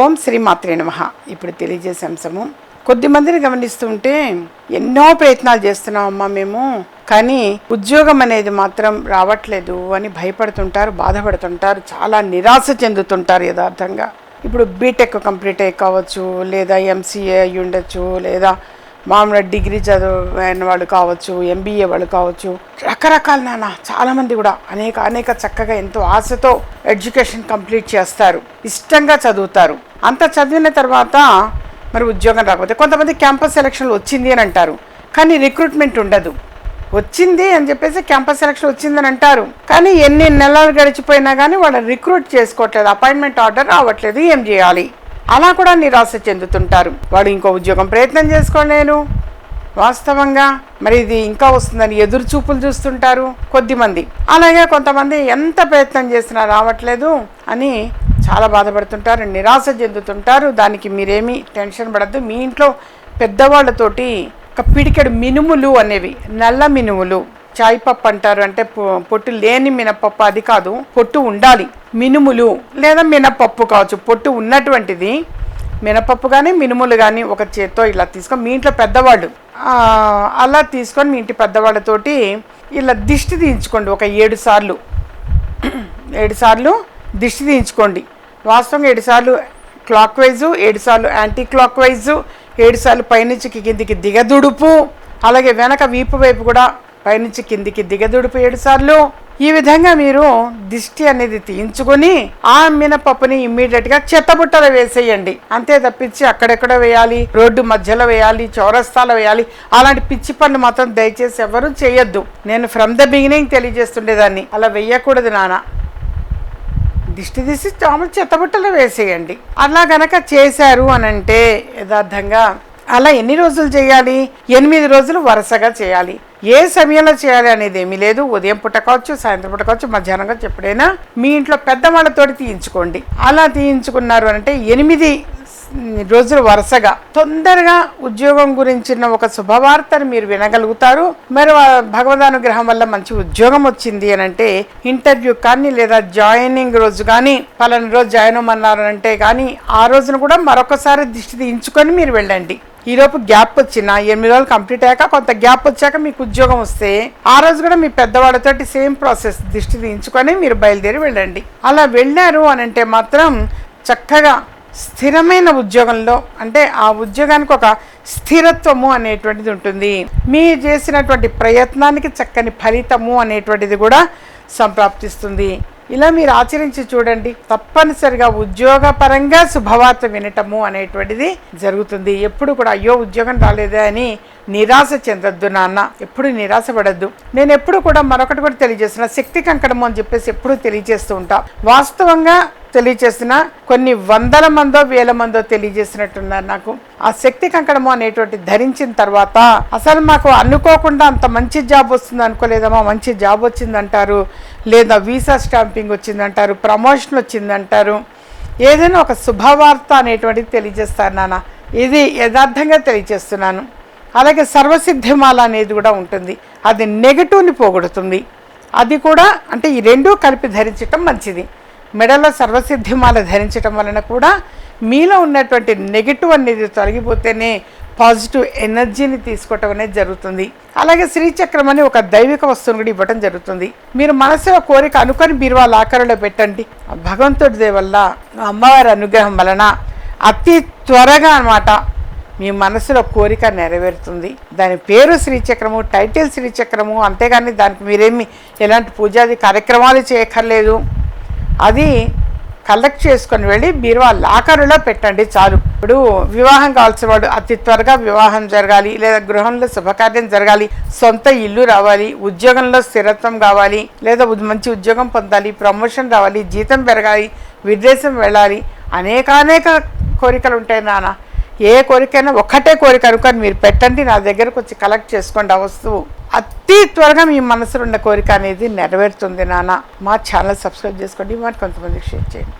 ఓం శ్రీ మాత్రే నమ. ఇప్పుడు తెలియజేసే అంశము కొద్ది మందిని గమనిస్తుంటే ఎన్నో ప్రయత్నాలు చేస్తున్నాం అమ్మా మేము కానీ ఉద్యోగం అనేది మాత్రం రావట్లేదు అని భయపడుతుంటారు బాధపడుతుంటారు చాలా నిరాశ చెందుతుంటారు యథార్థంగా. ఇప్పుడు బీటెక్ కంప్లీట్ అయ్యి కావచ్చు లేదా ఎంసీఏ అయి ఉండొచ్చు లేదా మామూలుగా డిగ్రీ చదివిన వాళ్ళు కావచ్చు ఎంబీఏ వాళ్ళు కావచ్చు రకరకాల నాన్న చాలామంది కూడా అనేక అనేక చక్కగా ఎంతో ఆశతో ఎడ్యుకేషన్ కంప్లీట్ చేస్తారు ఇష్టంగా చదువుతారు. అంత చదివిన తర్వాత మరి ఉద్యోగం రాకపోతే కొంతమంది క్యాంపస్ సెలక్షన్లు వచ్చింది అని అంటారు. కానీ రిక్రూట్మెంట్ ఉండదు. వచ్చింది అని చెప్పేసి క్యాంపస్ సెలక్షన్ వచ్చిందని అంటారు. కానీ ఎన్ని నెలలు గడిచిపోయినా కానీ వాళ్ళని రిక్రూట్ చేసుకోవట్లేదు. అపాయింట్మెంట్ ఆర్డర్ రావట్లేదు. ఏం చేయాలి? అలా కూడా నిరాశ చెందుతుంటారు. వాడు ఇంకో ఉద్యోగం ప్రయత్నం చేసుకోలేను వాస్తవంగా మరి ఇది ఇంకా వస్తుందని ఎదురు చూపులు చూస్తుంటారు కొద్దిమంది. అలాగే కొంతమంది ఎంత ప్రయత్నం చేసినా రావట్లేదు అని చాలా బాధపడుతుంటారు నిరాశ చెందుతుంటారు. దానికి మీరేమీ టెన్షన్ పడద్దు. మీ ఇంట్లో పెద్దవాళ్ళతోటి ఒక పిడికెడు మినుములు అనేవి నల్ల మినుములు చాయ్ పప్పు అంటారు అంటే పొ- పొట్టు లేని మినపప్పు అది కాదు పొట్టు ఉండాలి. మినుములు లేదా మినపప్పు కావచ్చు. పొట్టు ఉన్నటువంటిది మినపప్పు కానీ మినుములు కానీ ఒక చేత్తో ఇలా తీసుకొని మీ ఇంట్లో పెద్దవాళ్ళు. అలా తీసుకొని మీ ఇంటి పెద్దవాళ్ళతోటి ఇలా దిష్టి తీయించుకోండి ఒక ఏడు సార్లు. ఏడు సార్లు దిష్టి తీయించుకోండి. వాస్తవంగా ఏడు సార్లు క్లాక్ వైజు ఏడు సార్లు యాంటీ క్లాక్ వైజు ఏడు సార్లు పైనుంచి కిందికి దిగదుడుపు. అలాగే వెనక వీపు వైపు కూడా పైనుంచి కిందికి దిగదుడుపు ఏడు సార్లు. ఈ విధంగా మీరు దిష్టి అనేది తీయించుకొని ఆ మినపప్పుని ఇమ్మీడియట్గా చెత్తబుట్టలో వేసేయండి. అంతే తప్పించి అక్కడెక్కడ వేయాలి? రోడ్డు మధ్యలో వేయాలి? చౌరస్తాలో వేయాలి? అలాంటి పిచ్చి పనులు మాత్రం దయచేసి ఎవరు చేయొద్దు. నేను ఫ్రమ్ ద బిగినింగ్ తెలియజేస్తుండేదాన్ని. అలా వెయ్యకూడదు నాన్న. దిష్టి తీసి మామూలు చెత్తబుట్టలో వేసేయండి. అలా గనక చేశారు అని అంటే యథార్థంగా అలా ఎన్ని రోజులు చేయాలి? ఎనిమిది రోజులు వరుసగా చేయాలి. ఏ సమయంలో చేయాలి అనేది ఏమీ లేదు. ఉదయం పూట కావచ్చు సాయంత్రం పూట కావచ్చు మధ్యాహ్నం కావచ్చు ఎప్పుడైనా మీ ఇంట్లో పెద్దవాళ్ళతోటి తీయించుకోండి. అలా తీయించుకున్నారు అంటే ఎనిమిది రోజులు వరుసగా తొందరగా ఉద్యోగం గురించిన ఒక శుభవార్తను మీరు వినగలుగుతారు. మరి భగవద్ అనుగ్రహం వల్ల మంచి ఉద్యోగం వచ్చింది అని అంటే ఇంటర్వ్యూ కానీ లేదా జాయినింగ్ రోజు కానీ పలానా రోజు జాయిన్ అవ్వమన్నారు అంటే కానీ ఆ రోజున కూడా మరొకసారి దిష్టి తీయించుకొని మీరు వెళ్ళండి. ఈలోపు గ్యాప్ వచ్చిన ఎనిమిది రోజులు కంప్లీట్ అయ్యాక కొంత గ్యాప్ వచ్చాక మీకు ఉద్యోగం వస్తే ఆ రోజు కూడా మీ పెద్దవాళ్ళతోటి సేమ్ ప్రాసెస్ దృష్టి తీయించుకొని మీరు బయలుదేరి వెళ్ళండి. అలా వెళ్ళారు అని అంటే మాత్రం చక్కగా స్థిరమైన ఉద్యోగంలో అంటే ఆ ఉద్యోగానికి ఒక స్థిరత్వము అనేటువంటిది ఉంటుంది. మీరు చేసినటువంటి ప్రయత్నానికి చక్కని ఫలితము అనేటువంటిది కూడా సంప్రాప్తిస్తుంది. ఇలా మీరు ఆచరించి చూడండి. తప్పనిసరిగా ఉద్యోగపరంగా శుభవార్త వినటము అనేటువంటిది జరుగుతుంది. ఎప్పుడు కూడా అయ్యో ఉద్యోగం రాలేదే అని నిరాశ చెందొద్దు నాన్న ఎప్పుడు నిరాశపడద్దు. నేను ఎప్పుడు కూడా మరొకటి కూడా తెలియజేస్తున్నా శక్తి కంకణము అని చెప్పేసి ఎప్పుడు తెలియజేస్తూ ఉంటా. వాస్తవంగా తెలియజేసిన కొన్ని వందల మందో వేల మందో తెలియజేసినట్టున్నారు నాకు. ఆ శక్తి కంకణము అనేటువంటి ధరించిన తర్వాత అసలు మాకు అనుకోకుండా అంత మంచి జాబ్ వస్తుంది అనుకోలేదమ్మా మంచి జాబ్ వచ్చిందంటారు. లేదా వీసా స్టాంపింగ్ వచ్చిందంటారు ప్రమోషన్ వచ్చిందంటారు. ఏదైనా ఒక శుభవార్త అనేటువంటిది తెలియజేస్తారు నాన్న. ఇది యథార్థంగా తెలియజేస్తున్నాను. అలాగే సర్వసిద్ధిమాల అనేది కూడా ఉంటుంది. అది నెగటివ్ని పోగొడుతుంది. అది కూడా అంటే ఈ రెండూ కలిపి ధరించటం మంచిది. మెడలో సర్వసిద్ధిమాల ధరించటం వలన కూడా మీలో ఉన్నటువంటి నెగిటివ్ అనేది తొలగిపోతేనే పాజిటివ్ ఎనర్జీని తీసుకోవటం అనేది జరుగుతుంది. అలాగే శ్రీచక్రం అని ఒక దైవిక వస్తువును కూడా ఇవ్వటం జరుగుతుంది. మీరు మనసులో కోరిక అనుకొని మీరు వాళ్ళ ఆకారంలో పెట్టండి. భగవంతుడి వల్ల అమ్మవారి అనుగ్రహం వలన అతి త్వరగా అన్నమాట మీ మనసులో కోరిక నెరవేరుతుంది. దాని పేరు శ్రీచక్రము టైటిల్ శ్రీచక్రము అంతేగాని దానికి మీరేమి ఎలాంటి పూజాది కార్యక్రమాలు చేయక్కర్లేదు. అది కలెక్ట్ చేసుకొని వెళ్ళి బీరువా లాకరులో పెట్టండి చాలు. ఇప్పుడు వివాహం కావాల్సిన వాడు అతి త్వరగా వివాహం జరగాలి లేదా గృహంలో శుభకార్యం జరగాలి సొంత ఇల్లు రావాలి ఉద్యోగంలో స్థిరత్వం కావాలి లేదా మంచి ఉద్యోగం పొందాలి ప్రమోషన్ రావాలి జీతం పెరగాలి విదేశం వెళ్ళాలి అనేకానేక కోరికలు ఉంటాయి నాన్న ఏ కోరికైనా ఒక్కటే కోరిక అనుకొని మీరు పెట్టండి నా దగ్గరకు వచ్చి కలెక్ట్ చేసుకోండి ఆ వస్తువు. అతి త్వరగా మీ మనసులో ఉన్న కోరిక అనేది నెరవేరుతుంది నాన్న. మా ఛానల్ సబ్స్క్రైబ్ చేసుకోండి మరి కొంతమందికి షేర్ చేయండి.